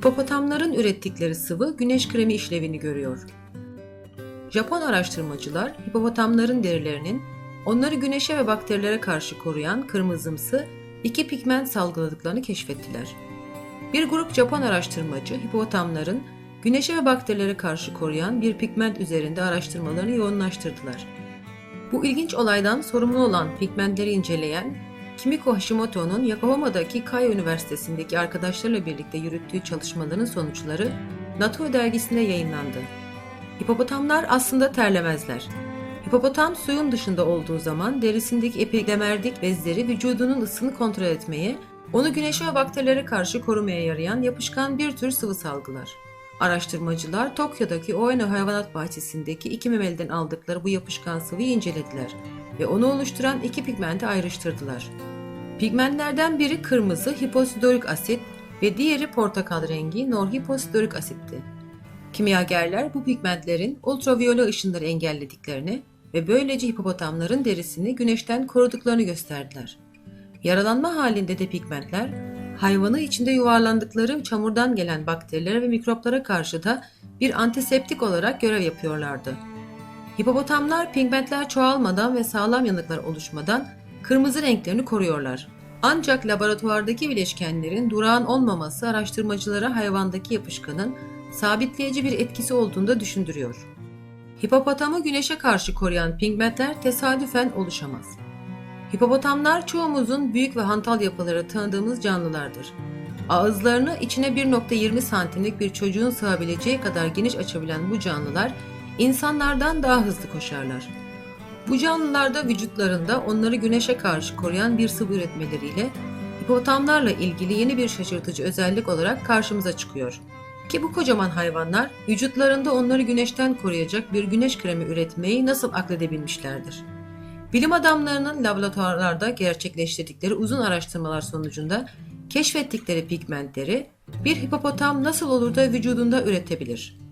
Hipopotamların ürettikleri sıvı güneş kremi işlevini görüyor. Japon araştırmacılar hipopotamların derilerinin onları güneşe ve bakterilere karşı koruyan kırmızımsı iki pigment salgıladıklarını keşfettiler. Bir grup Japon araştırmacı hipopotamların güneşe ve bakterilere karşı koruyan bir pigment üzerinde araştırmalarını yoğunlaştırdılar. Bu ilginç olaydan sorumlu olan pigmentleri inceleyen Kimiko Hashimoto'nun Yokohama'daki Keio Üniversitesi'ndeki arkadaşlarıyla birlikte yürüttüğü çalışmaların sonuçları Nature dergisinde yayınlandı. Hipopotamlar aslında terlemezler. Hipopotam suyun dışında olduğu zaman derisindeki epidermerdik bezleri vücudunun ısını kontrol etmeye, onu güneşe ve bakterilere karşı korumaya yarayan yapışkan bir tür sıvı salgılar. Araştırmacılar Tokyo'daki Oeno Hayvanat Bahçesi'ndeki iki memeliden aldıkları bu yapışkan sıvıyı incelediler ve onu oluşturan iki pigmenti ayrıştırdılar. Pigmentlerden biri kırmızı hipositorik asit ve diğeri portakal rengi norhipositorik asitti. Kimyagerler bu pigmentlerin ultraviyole ışınları engellediklerini ve böylece hipopotamların derisini güneşten koruduklarını gösterdiler. Yaralanma halinde de pigmentler hayvanı içinde yuvarlandıkları çamurdan gelen bakterilere ve mikroplara karşı da bir antiseptik olarak görev yapıyorlardı. Hipopotamlar pigmentler çoğalmadan ve sağlam yanıklar oluşmadan kırmızı renklerini koruyorlar. Ancak laboratuvardaki bileşkenlerin durağan olmaması araştırmacılara hayvandaki yapışkanın sabitleyici bir etkisi olduğunu da düşündürüyor. Hipopotamı güneşe karşı koruyan pigmentler tesadüfen oluşamaz. Hipopotamlar çoğumuzun büyük ve hantal yapıları tanıdığımız canlılardır. Ağızlarını içine 1.20 santimlik bir çocuğun sığabileceği kadar geniş açabilen bu canlılar insanlardan daha hızlı koşarlar. Bu canlılarda vücutlarında onları güneşe karşı koruyan bir sıvı üretmeleriyle hipopotamlarla ilgili yeni bir şaşırtıcı özellik olarak karşımıza çıkıyor. Ki bu kocaman hayvanlar vücutlarında onları güneşten koruyacak bir güneş kremi üretmeyi nasıl akledebilmişlerdir? Bilim adamlarının laboratuvarlarda gerçekleştirdikleri uzun araştırmalar sonucunda keşfettikleri pigmentleri bir hipopotam nasıl olur da vücudunda üretebilir?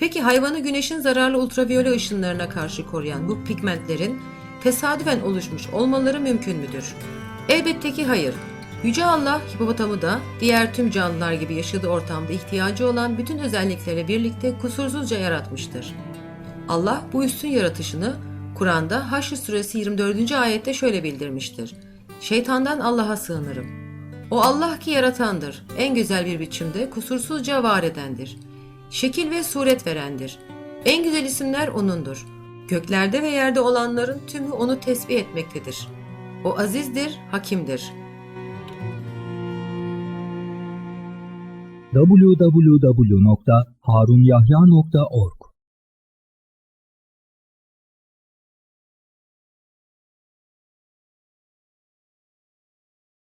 Peki hayvanı güneşin zararlı ultraviyole ışınlarına karşı koruyan bu pigmentlerin tesadüfen oluşmuş olmaları mümkün müdür? Elbette ki hayır. Yüce Allah hipopotamı da diğer tüm canlılar gibi yaşadığı ortamda ihtiyacı olan bütün özelliklerle birlikte kusursuzca yaratmıştır. Allah bu üstün yaratışını Kur'an'da Haşr suresi 24. ayette şöyle bildirmiştir. Şeytandan Allah'a sığınırım. O Allah ki yaratandır, en güzel bir biçimde kusursuzca var edendir. Şekil ve suret verendir. En güzel isimler O'nundur. Göklerde ve yerde olanların tümü O'nu tesbih etmektedir. O azizdir, hakimdir. www.harunyahya.org